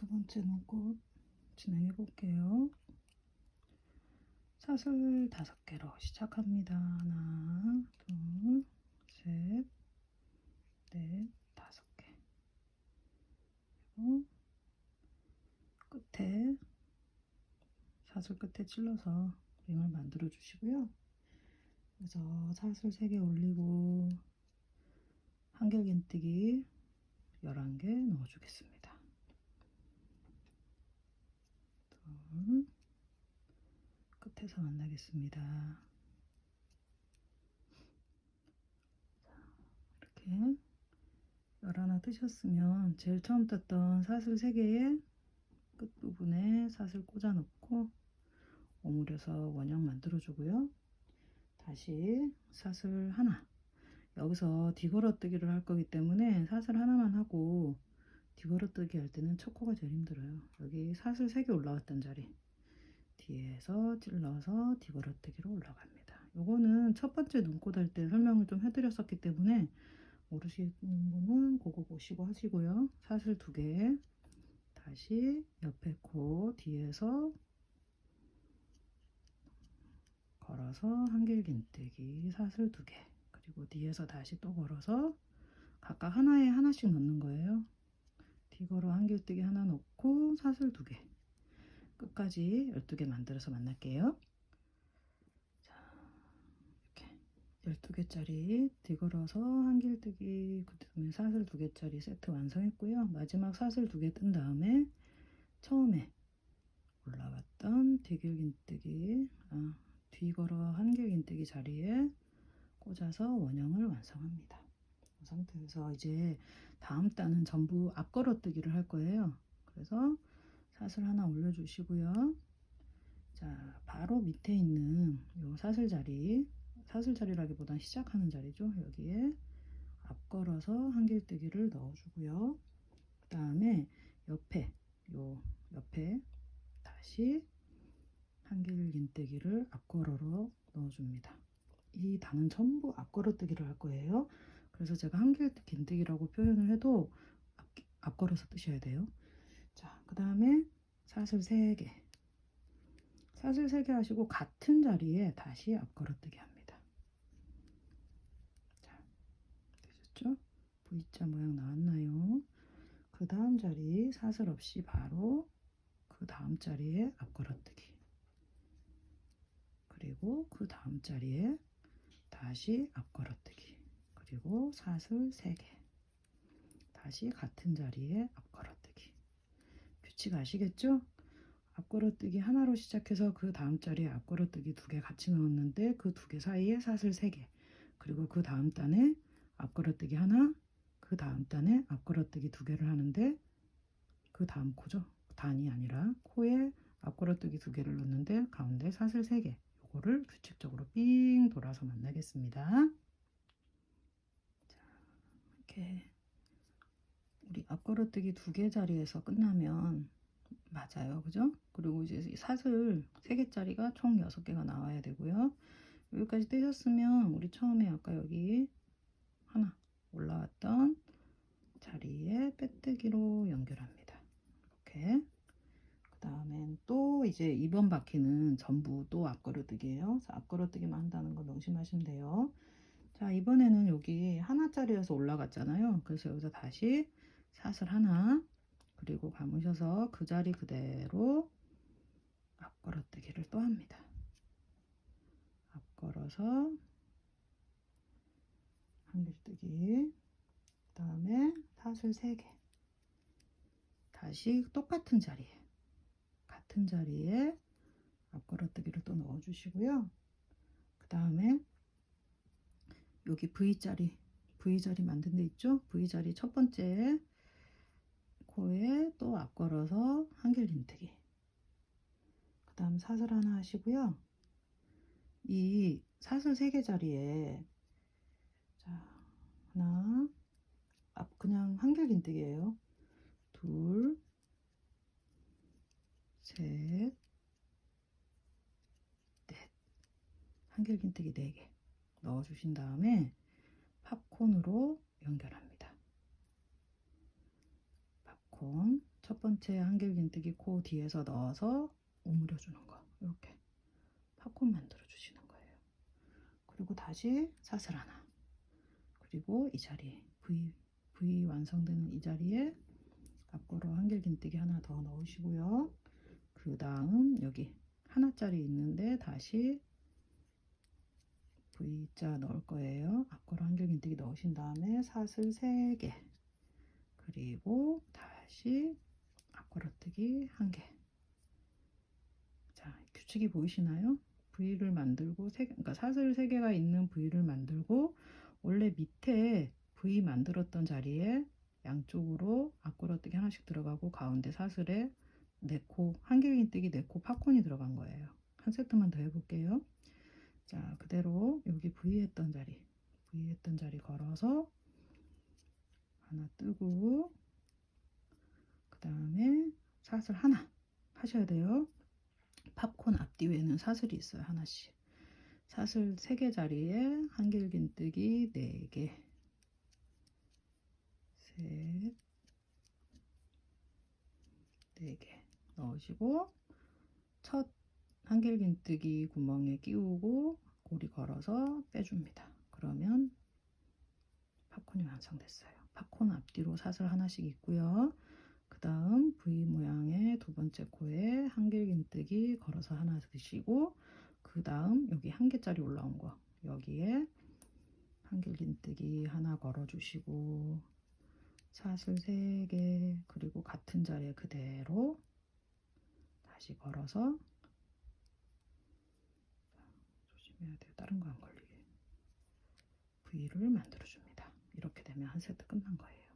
두 번째 눈곱 진행해 볼게요. 사슬 다섯 개로 시작합니다. 하나, 둘, 셋, 넷, 다섯 개. 그리고 끝에 사슬 끝에 찔러서 링을 만들어 주시고요. 그래서 사슬 3개 올리고 한결 긴뜨기 11개 넣어 주겠습니다. 둘, 끝에서 만나겠습니다. 자, 이렇게 열 하나 뜨셨으면 제일 처음 떴던 사슬 3개에 끝부분에 사슬 꽂아 놓고 오므려서 원형 만들어 주고요. 다시 사슬 하나 여기서 뒤걸어뜨기를 할 거기 때문에 사슬 하나만 하고 뒤걸어뜨기 할 때는 첫 코가 제일 힘들어요. 여기 사슬 3개 올라왔던 자리 뒤에서 찔러서 뒤걸어뜨기로 올라갑니다. 요거는 첫 번째 눈꽃 할 때 설명을 좀 해드렸었기 때문에 모르시는 분은 그거 보시고 하시고요. 사슬 두개 다시 옆에 코 뒤에서 걸어서 한길긴뜨기 사슬 두개 그리고 뒤에서 다시 또 걸어서 각각 하나에 하나씩 넣는 거예요. 뒤걸어 한길뜨기 하나 넣고 사슬 두 개 끝까지 12개 만들어서 만날게요. 자, 이렇게 12개짜리 뒤걸어서 한길뜨기 그다음에 사슬 두 개짜리 세트 완성했고요. 마지막 사슬 두 개 뜬 다음에 처음에 올라왔던 뒤길긴뜨기 아, 뒤걸어 한길긴뜨기 자리에 꽂아서 원형을 완성합니다. 이 상태에서 이제 다음 단은 전부 앞걸어뜨기를 할 거예요. 그래서 사슬 하나 올려주시고요. 자, 바로 밑에 있는 요 사슬 자리, 사슬 자리라기보단 시작하는 자리죠. 여기에 앞걸어서 한길뜨기를 넣어주고요. 그 다음에 옆에 요 옆에 다시 한길긴뜨기를 앞걸어로 넣어줍니다. 이 단은 전부 앞걸어뜨기를 할 거예요. 그래서 제가 한길긴뜨기라고 표현을 해도 앞, 앞걸어서 뜨셔야 돼요. 자, 그 다음에 사슬 3개. 사슬 3개 하시고 같은 자리에 다시 앞걸어 뜨기 합니다. 자, 되셨죠? V자 모양 나왔나요? 그 다음 자리 사슬 없이 바로 그 다음 자리에 앞걸어 뜨기. 그리고 그 다음 자리에 다시 앞걸어 뜨기. 그리고 사슬 3개. 다시 같은 자리에 앞걸어뜨기. 규칙 아시겠죠? 앞걸어뜨기 하나로 시작해서 그 다음 자리에 앞걸어뜨기 두 개 같이 넣었는데 그 두 개 사이에 사슬 3개. 그리고 그 다음 단에 앞걸어뜨기 하나, 그 다음 단에 앞걸어뜨기 두 개를 하는데 그 다음 코죠. 단이 아니라 코에 앞걸어뜨기 두 개를 넣는데 가운데 사슬 3개. 요거를 규칙적으로 삥 돌아서 만나겠습니다. 자, 이렇게 우리 앞걸어뜨기 두 개 자리에서 끝나면 맞아요. 그죠? 그리고 이제 사슬 3개짜리가 총 6개가 나와야 되고요. 여기까지 뜨셨으면 우리 처음에 아까 여기 하나 올라왔던 자리에 빼뜨기로 연결합니다. 이렇게 그 다음엔 또 이제 2번 바퀴는 전부 또 앞걸어뜨기예요. 앞걸어뜨기만 한다는 거 명심하시면 돼요. 자 이번에는 여기 하나짜리여서 올라갔잖아요. 그래서 여기서 다시 사슬 하나 그리고 감으셔서 그 자리 그대로 앞걸어뜨기를 또 합니다. 앞걸어서 한 길뜨기 그 다음에 사슬 3개 다시 똑같은 자리에 같은 자리에 앞걸어뜨기를 또 넣어 주시고요 그 다음에 여기 V자리 V자리 만든 데 있죠? V자리 첫 번째 코에 또 앞걸어서 한길긴뜨기. 그 다음 사슬 하나 하시고요. 이 사슬 3개 자리에 자 하나 앞 그냥 한길긴뜨기예요. 둘 셋, 넷. 한길긴뜨기 4개 넣어주신 다음에 팝콘으로 연결합니다. 팝콘 첫 번째 한길긴뜨기 코 뒤에서 넣어서 오므려 주는 거 이렇게 팝콘 만들어 주시는 거예요. 그리고 다시 사슬 하나 그리고 이 자리에 V V 완성되는 이 자리에 앞으로 한길긴뜨기 하나 더 넣으시고요. 그 다음 여기 하나짜리 있는데 다시 V자 넣을 거예요. 앞으로 한길긴뜨기 넣으신 다음에 사슬 3개 그리고 다시 앞걸어뜨기 1개 자 규칙이 보이시나요? V를 만들고 세, 그러니까 사슬 3개가 있는 V를 만들고 원래 밑에 V 만들었던 자리에 양쪽으로 앞걸어뜨기 하나씩 들어가고 가운데 사슬에 네코 한길긴뜨기 네코 팝콘이 들어간 거예요. 한 세트만 더 해볼게요. 자 그대로 여기 V 했던 자리 V 했던 자리 걸어서 하나 뜨고 그 다음에 사슬 하나 하셔야 돼요. 팝콘 앞뒤에는 사슬이 있어요. 하나씩. 사슬 3개 자리에 한길긴뜨기 4개 셋 4개 넣으시고 첫 한길긴뜨기 구멍에 끼우고 고리 걸어서 빼줍니다. 그러면 팝콘이 완성됐어요. 팝콘 앞뒤로 사슬 하나씩 있고요. 그 다음 V 모양의 두 번째 코에 한길긴뜨기 걸어서 하나 드시고 그 다음 여기 한 개짜리 올라온 거 여기에 한길긴뜨기 하나 걸어 주시고 사슬 3개 그리고 같은 자리에 그대로 다시 걸어서 조심해야 돼요. 다른 거 안 걸리게 V를 만들어 줍니다. 이렇게 되면 한 세트 끝난 거예요.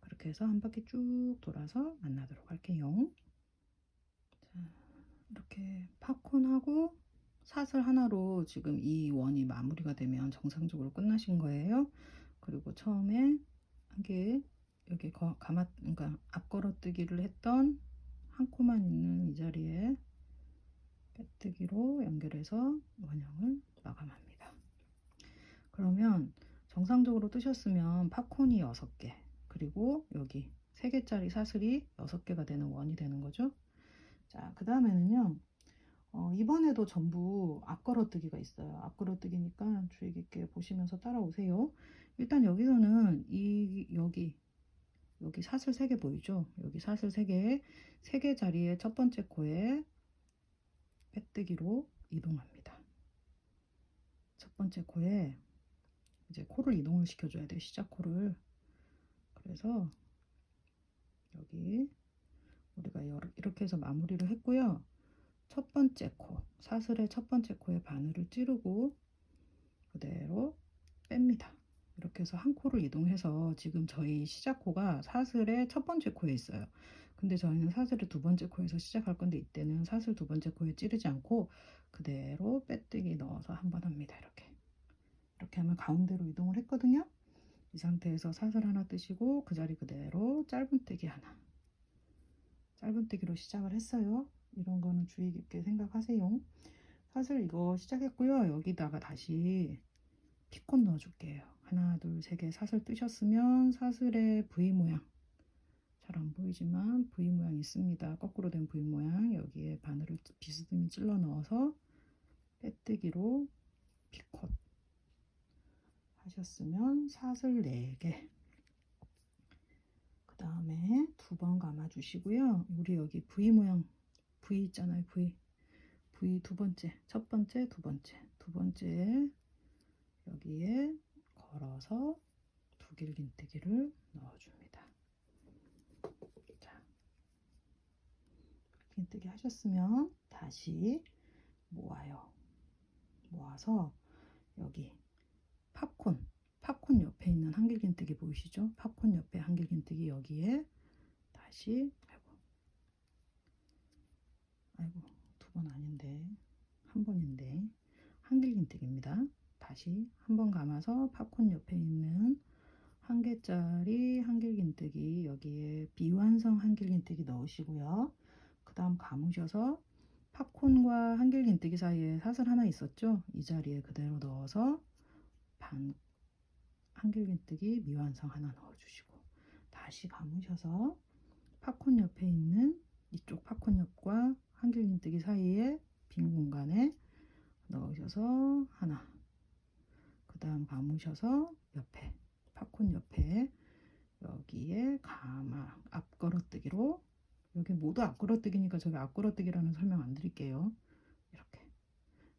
그렇게 해서 한 바퀴 쭉 돌아서 만나도록 할게요. 자, 이렇게 팝콘하고 사슬 하나로 지금 이 원이 마무리가 되면 정상적으로 끝나신 거예요. 그리고 처음에 한 개 여기 거, 가마 그러니까 앞걸어뜨기를 했던 한 코만 있는 이 자리에 빼뜨기로 연결해서 원형을 마감합니다. 그러면 정상적으로 뜨셨으면 팝콘이 6개 그리고 여기 3개짜리 사슬이 6개가 되는 원이 되는 거죠. 자, 그 다음에는요. 어, 이번에도 전부 앞걸어뜨기가 있어요. 앞걸어뜨기니까 주의 깊게 보시면서 따라오세요. 일단 여기서는 이 여기 여기 사슬 3개 보이죠? 여기 사슬 3개 3개 자리에 첫 번째 코에 빼뜨기로 이동합니다. 첫 번째 코에 이제 코를 이동을 시켜줘야 돼요. 시작 코를. 그래서 여기 우리가 이렇게 해서 마무리를 했고요. 첫 번째 코, 사슬의 첫 번째 코에 바늘을 찌르고 그대로 뺍니다. 이렇게 해서 한 코를 이동해서 지금 저희 시작 코가 사슬의 첫 번째 코에 있어요. 근데 저희는 사슬의 두 번째 코에서 시작할 건데 이때는 사슬 두 번째 코에 찌르지 않고 그대로 빼뜨기 넣어서 한 번 합니다. 이렇게. 이렇게 하면 가운데로 이동을 했거든요. 이 상태에서 사슬 하나 뜨시고 그 자리 그대로 짧은뜨기 하나. 짧은뜨기로 시작을 했어요. 이런 거는 주의 깊게 생각하세요. 사슬 이거 시작했고요. 여기다가 다시 피콘 넣어 줄게요. 하나, 둘, 세 개 사슬 뜨셨으면 사슬의 V 모양 잘 안 보이지만 V 모양 있습니다. 거꾸로 된 V 모양 여기에 바늘을 비스듬히 찔러 넣어서 빼뜨기로 피컷 하셨으면 사슬 4개 그 다음에 두 번 감아 주시고요. 우리 여기 V 모양 V 있잖아요. V V 두 번째 첫 번째 두 번째 두 번째 여기에 걸어서 두길긴뜨기를 넣어줍니다. 자, 긴뜨기 하셨으면 다시 모아요. 모아서 여기 팝콘, 팝콘 옆에 있는 한길긴뜨기 보이시죠? 팝콘 옆에 한길긴뜨기 여기에 다시 아이고 아이고 두 번 아닌데 한 번인데 한길긴뜨기입니다. 다시 한 번 감아서 팝콘 옆에 있는 한 개짜리 한길긴뜨기 여기에 비완성 한길긴뜨기 넣으시고요. 그 다음 감으셔서 팝콘과 한길긴뜨기 사이에 사슬 하나 있었죠? 이 자리에 그대로 넣어서 반 한길긴뜨기 미완성 하나 넣어주시고 다시 감으셔서 팝콘 옆에 있는 이쪽 팝콘 옆과 한길긴뜨기 사이에 빈 공간에 넣으셔서 하나 그 다음 감으셔서 옆에 팝콘 옆에 여기에 가마 앞걸어뜨기로 여기 모두 앞걸어뜨기니까 저기 앞걸어뜨기라는 설명 안 드릴게요. 이렇게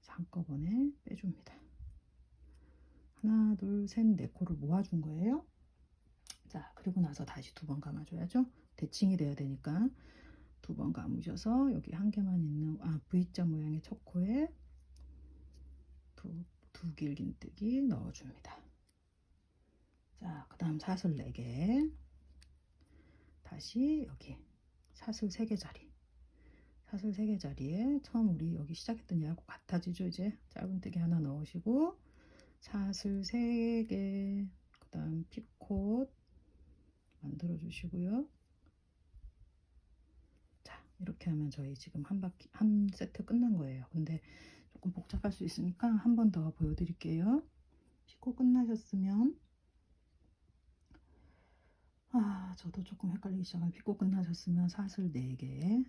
한꺼번에 빼줍니다. 하나 둘 셋 네 코를 모아준 거예요. 자 그리고 나서 다시 두 번 감아줘야죠. 대칭이 돼야 되니까 두 번 감으셔서 여기 한 개만 있는 아 V자 모양의 첫 코에 두, 두 길긴뜨기 넣어줍니다. 자, 그 다음 사슬 4개. 다시 여기 사슬 3개 자리. 사슬 3개 자리에 처음 우리 여기 시작했던 얘하고 같아지죠 이제. 짧은뜨기 하나 넣으시고 사슬 3개 그 다음 피콧 만들어 주시고요. 자 이렇게 하면 저희 지금 한 바퀴 한 세트 끝난 거예요. 근데 조금 복잡할 수 있으니까 한 번 더 보여드릴게요. 피코 끝나셨으면 아 저도 조금 헷갈리기 시작한 피코 끝나셨으면 사슬 4개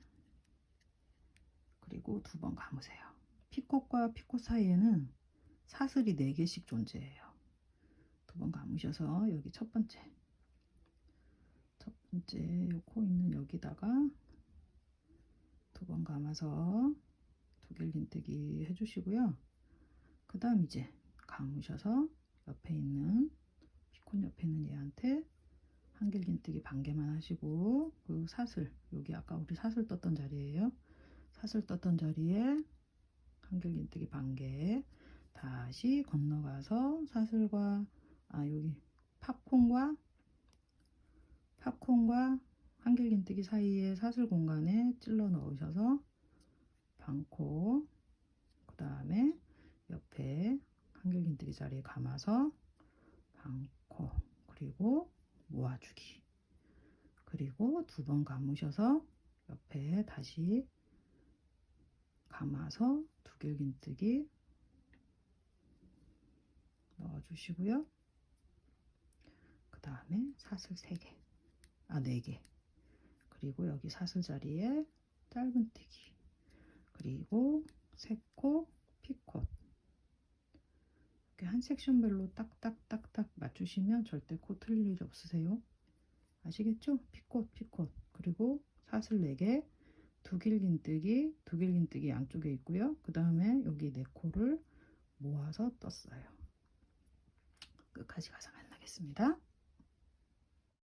그리고 두 번 감으세요. 피콧과 피콧 사이에는 사슬이 4개씩 존재해요. 두 번 감으셔서 여기 첫 번째 첫 번째 요 코 있는 여기다가 두 번 감아서 두길긴뜨기 해주시고요. 그 다음 이제 감으셔서 옆에 있는 피콘 옆에 있는 얘한테 한길긴뜨기 반개만 하시고 그 사슬 여기 아까 우리 사슬 떴던 자리에요. 사슬 떴던 자리에 한길긴뜨기 반개 다시 건너가서 사슬과 아 여기 팝콘과 팝콘과 한길긴뜨기 사이에 사슬 공간에 찔러 넣으셔서 반코 그 다음에 옆에 한길긴뜨기 자리에 감아서 반코 그리고 모아주기. 그리고 두 번 감으셔서 옆에 다시 감아서 두길긴뜨기 넣어주시고요. 그 다음에 사슬 3개. 아 4개. 그리고 여기 사슬 자리에 짧은뜨기. 그리고 세코, 피콧 한 섹션별로 딱딱딱딱 맞추시면 절대 코 틀릴 일이 없으세요. 아시겠죠? 피콧, 피콧 그리고 사슬 4개 두 길긴뜨기, 두 길긴뜨기 양쪽에 있고요. 그 다음에 여기 네 코를 모아서 떴어요. 끝까지 가서 만나겠습니다.